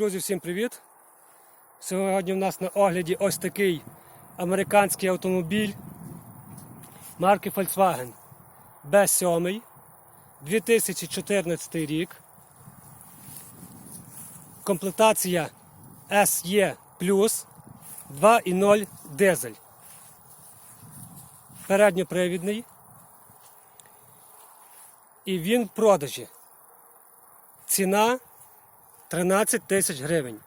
Друзі, всім привіт! Сьогодні в нас на огляді ось такий американський автомобіль марки Volkswagen B7 2014 рік. Комплектація SE Plus 2.0 дизель. Передньопривідний. І він в продажі. Ціна 13 тисяч гривень.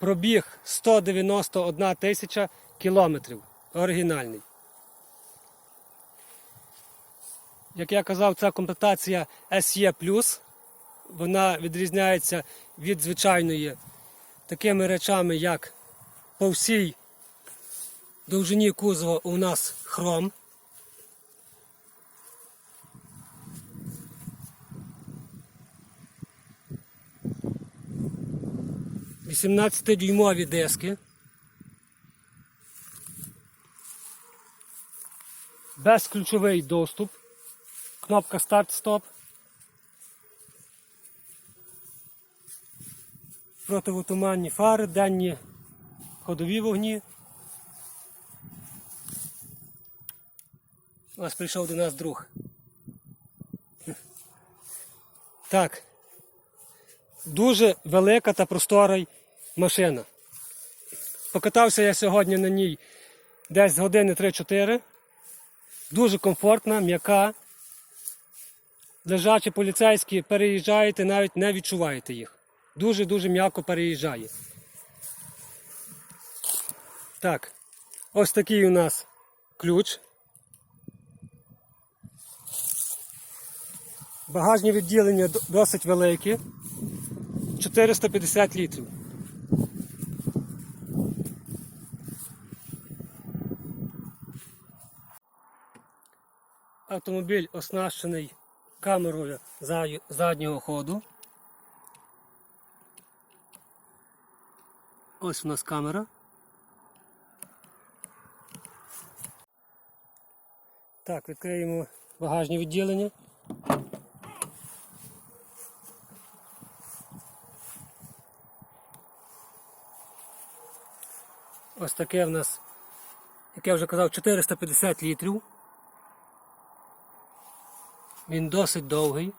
Пробіг 191 тисяча кілометрів. Оригінальний. Як я казав, це комплектація SE+. Вона відрізняється від звичайної такими речами, як по всій довжині кузова у нас хром. 18-дюймові диски. Безключовий доступ. Кнопка старт-стоп. Противотуманні фари, денні ходові вогні. Ось прийшов до нас друг. Так. Дуже велика та простора машина. Покатався я сьогодні на ній десь години 3-4. Дуже комфортна, м'яка. Лежачі поліцейські переїжджаєте, навіть не відчуваєте їх. Дуже-дуже м'яко переїжджає. Так, ось такий у нас ключ. Багажні відділення досить великі. 450 літрів. Автомобіль оснащений камерою заднього ходу. Ось у нас камера. Так, відкриємо багажні відділення. Ось таке в нас, як я вже казав, 450 літрів. Він досить довгий.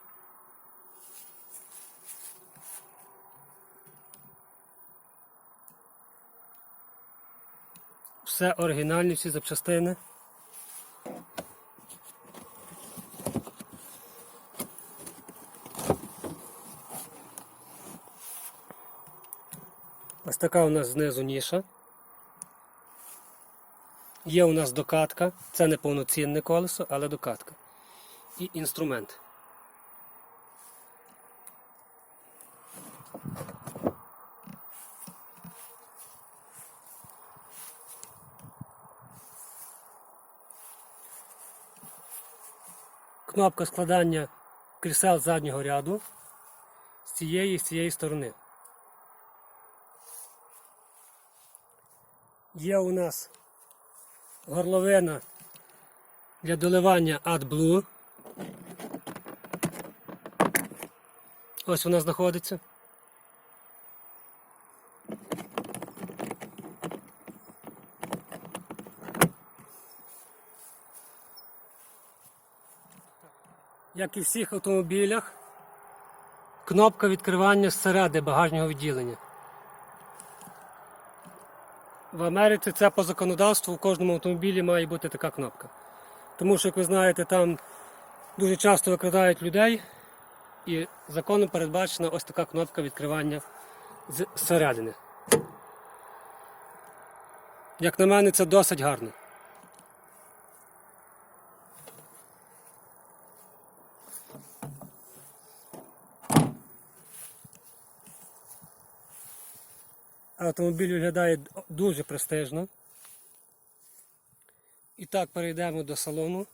Все оригінальні, всі запчастини. Ось така у нас знизу ніша. Є у нас докатка, це не повноцінне колесо, але докатка. І інструмент. Кнопка складання крісел заднього ряду з цієї і з цієї сторони. Є у нас горловина для доливання AdBlue. Ось вона знаходиться. Як і в всіх автомобілях, кнопка відкривання зсереди багажнього відділення. В Америці це по законодавству в кожному автомобілі має бути така кнопка. Тому що, як ви знаєте, там дуже часто викрадають людей, і законом передбачена ось така кнопка відкривання зсередини. Як на мене, це досить гарно. Автомобіль виглядає дуже престижно. І так перейдемо до салону.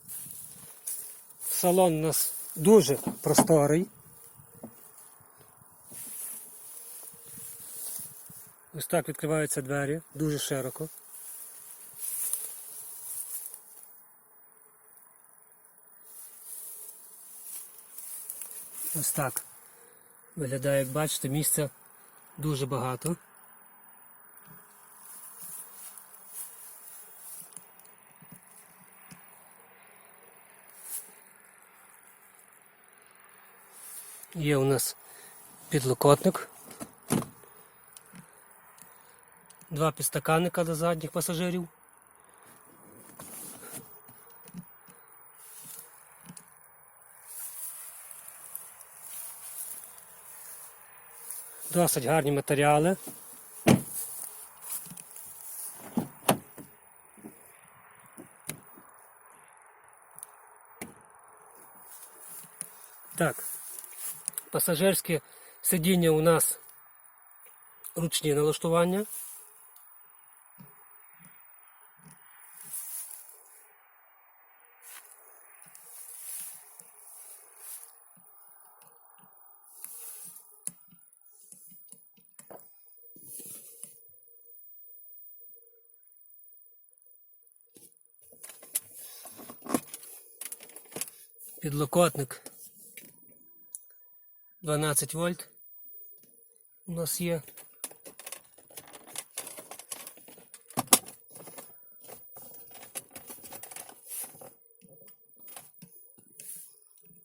Салон у нас дуже просторий. Ось так відкриваються двері, дуже широко. Ось так. Виглядає, як бачите, місця Дуже багато. Є у нас підлокотник. Два підстаканника для задніх пасажирів. Досить гарні матеріали. Так, пасажирське сидіння у нас ручні налаштування. Підлокотник 12 вольт у нас є.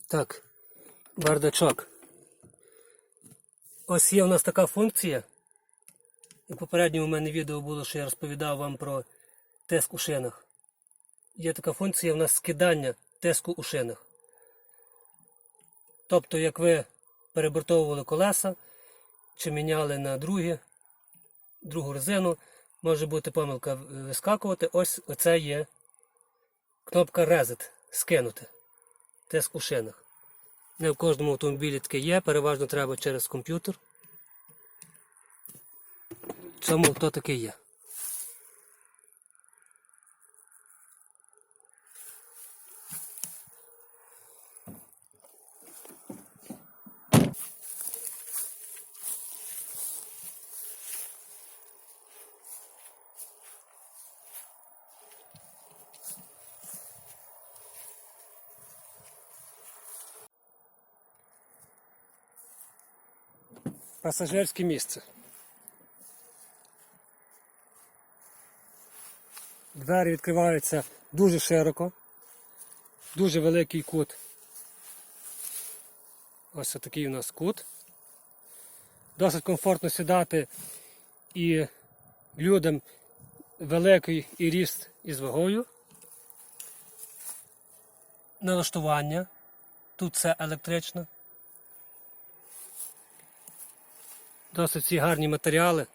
Так, бардачок. Ось є у нас така функція. І в попередньому у мене відео було, що я розповідав вам про тиск у шинах. Є така функція у нас скидання тиску у шинах. Тобто, як ви перебортовували колеса чи міняли на другі, другу резину, може бути помилка вискакувати. Ось оце є кнопка Reset скинути. Тиск у шинах. Не в кожному автомобілі таке є, переважно треба через комп'ютер. Цьому то таке є. Пасажирське місце. Двері відкриваються дуже широко, дуже великий кут. Ось такий у нас кут. Досить комфортно сідати і людям великий і ріст із вагою. Налаштування. Тут все електрично. Досить ці гарні матеріали.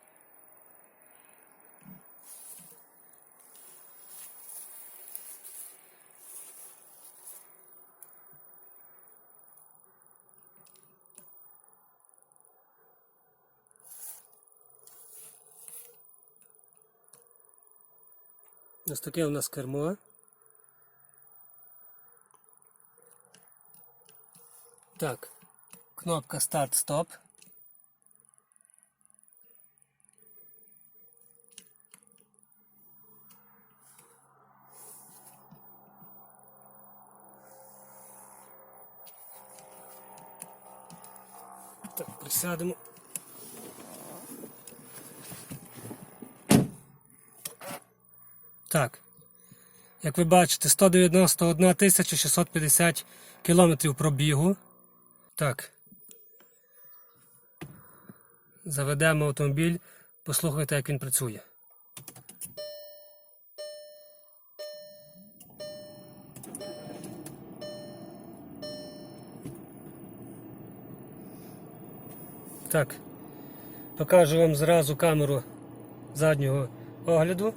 Ось таке у нас кермо. Так, кнопка старт-стоп. Присядемо. Так. Як ви бачите, 191 650 кілометрів пробігу. Так. Заведемо автомобіль, послухайте, як він працює. Так. Покажу вам зразу камеру заднього огляду.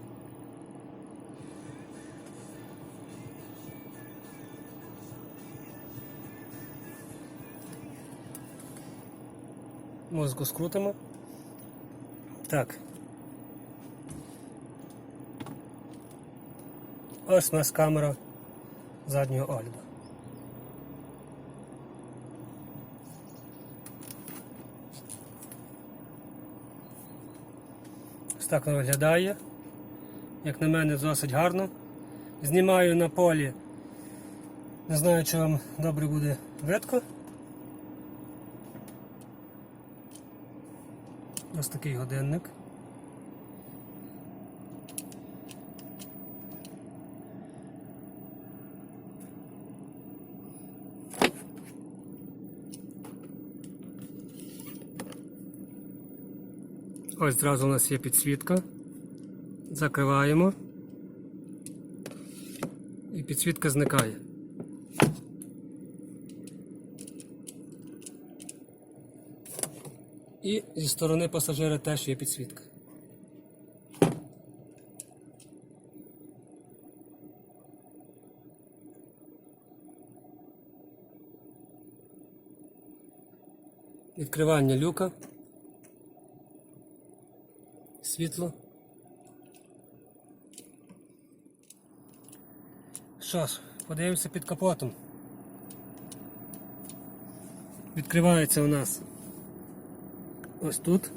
Мозку скрутимо. Так. Ось у нас камера заднього огляду. Так виглядає. Як на мене, досить гарно. Знімаю на полі. Не знаю, чи вам добре буде видко. Ось такий годинник. Ось зразу у нас є підсвітка. Закриваємо. І підсвітка зникає. І зі сторони пасажира теж є підсвітка. Відкривання люка. Світло. Що ж, подивимося під капотом. Відкривається у нас ось тут.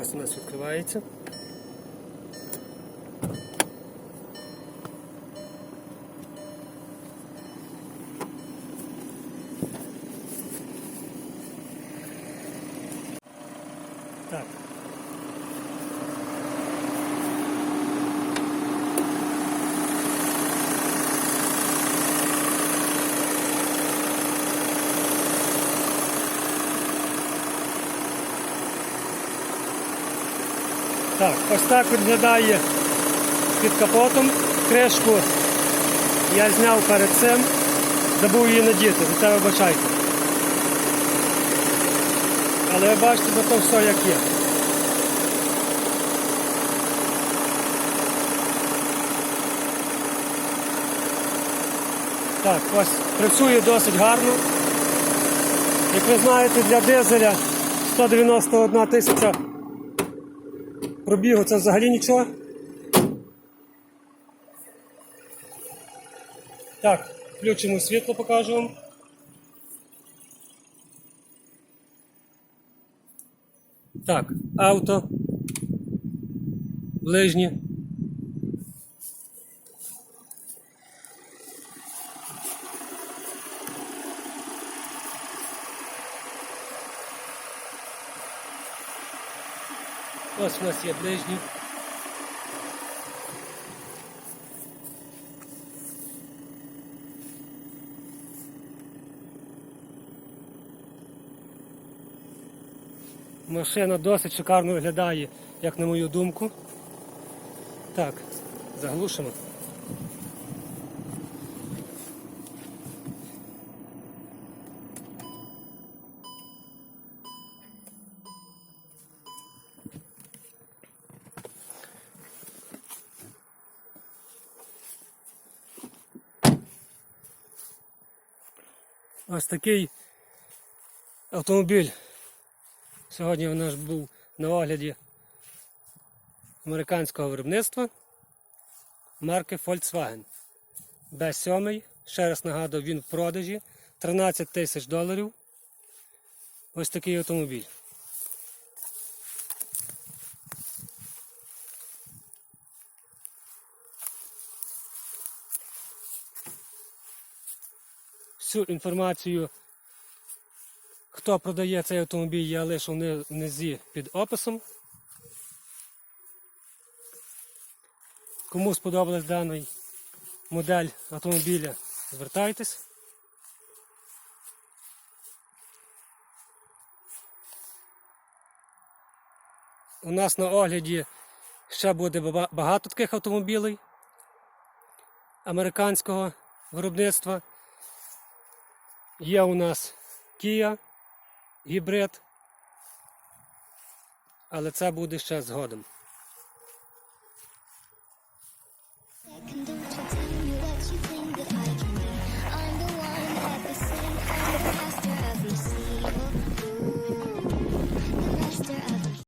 Ось у нас відкривається. Так, ось так виглядає під капотом. Кришку я зняв перед цим, забув її надіти, за це вибачайте. Але ви бачите зато все як є. Так, ось працює досить гарно. Як ви знаєте, для дизеля 191 тисяча пробігу це взагалі нічого. Так, включимо світло, покажу вам. Так, авто. Ближні. У нас є ближній. Машина досить шикарно виглядає, як на мою думку. Так, заглушимо. Ось такий автомобіль. Сьогодні у нас був на огляді американського виробництва марки Volkswagen. B7. Ще раз нагадую, він в продажі 13 тисяч доларів. Ось такий автомобіль. Всю інформацію Хто продає цей автомобіль, я лишу внизі під описом. Кому сподобалась даний модель автомобіля, звертайтесь. У нас на огляді ще буде багато таких автомобілей американського виробництва. Є у нас Kia гібрид. Але це буде ще згодом.